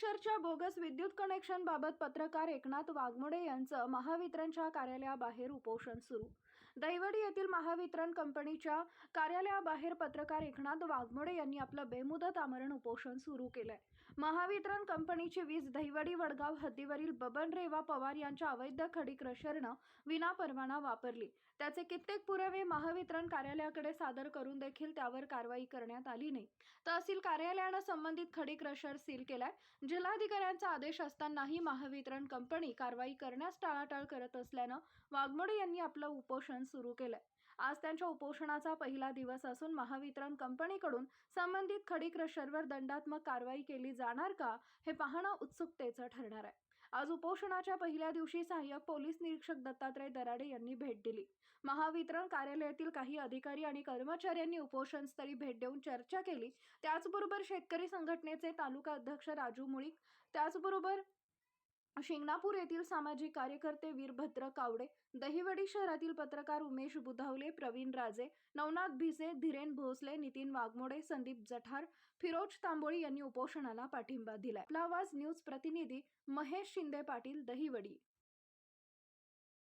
भुवनेश्वरच्या bogus विद्युत connection बाबत पत्रकार एकनाथ वाघमोडे यांचं महावितरणच्या कार्यालयाबाहेर उपोषण सुरू. दहिवडी येथील महावितरण कंपनीच्या कार्यालयाबाहेर पत्रकार एकनाथ वाघमोडे यांनी आपलं बेमुदत आमरण उपोषण सुरू केलंय. महावितरण कंपनीची वीज दहिवडी वडगाव हद्दीवरील बबन रेवा पवार यांच्या अवैध खडी क्रशरनं विनापरवाना वापरली. त्याचे कित्येक पुरावे महावितरण कार्यालयाकडे सादर करून देखील त्यावर कारवाई करण्यात आली नाही. तहसील कार्यालयानं संबंधित खडी क्रशर सील केलाय. जिल्हाधिकाऱ्यांचा आदेश असतानाही महावितरण कंपनी कारवाई करण्यास टाळाटाळ करत असल्यानं वाघमोडे यांनी आपलं उपोषण सुरू केलंय. आज त्यांच्या उपोषणाचा पहिला दिवस असून महावितरण कंपनीकडून संबंधित खडी क्रशरवर दंडात्मक कारवाई केली जाणार का हे पाहणं उत्सुकतेचं ठरणार आहे. आज उपोषणाच्या पहिल्या दिवशी सहाय्यक पोलीस निरीक्षक दत्तात्रय दराडे यांनी भेट दिली. महावितरण कार्यालयातील काही अधिकारी आणि कर्मचाऱ्यांनी उपोषणस्थळी भेट देऊन चर्चा केली. त्याचबरोबर शेतकरी संघटनेचे तालुका अध्यक्ष राजू मुळीक त्याचबरोबर शिंगणापूर येथील सामाजिक कार्यकर्ते वीरभद्र कावडे दहिवडी शहरातील पत्रकार उमेश बुधावले प्रवीण राजे नवनाथ भिसे धीरेन भोसले नितीन वाघमोडे संदीप जठार फिरोज तांबोळी यांनी उपोषणाला पाठिंबा दिलाय. आपला आवाज न्यूज प्रतिनिधी महेश शिंदे पाटील दहिवडी.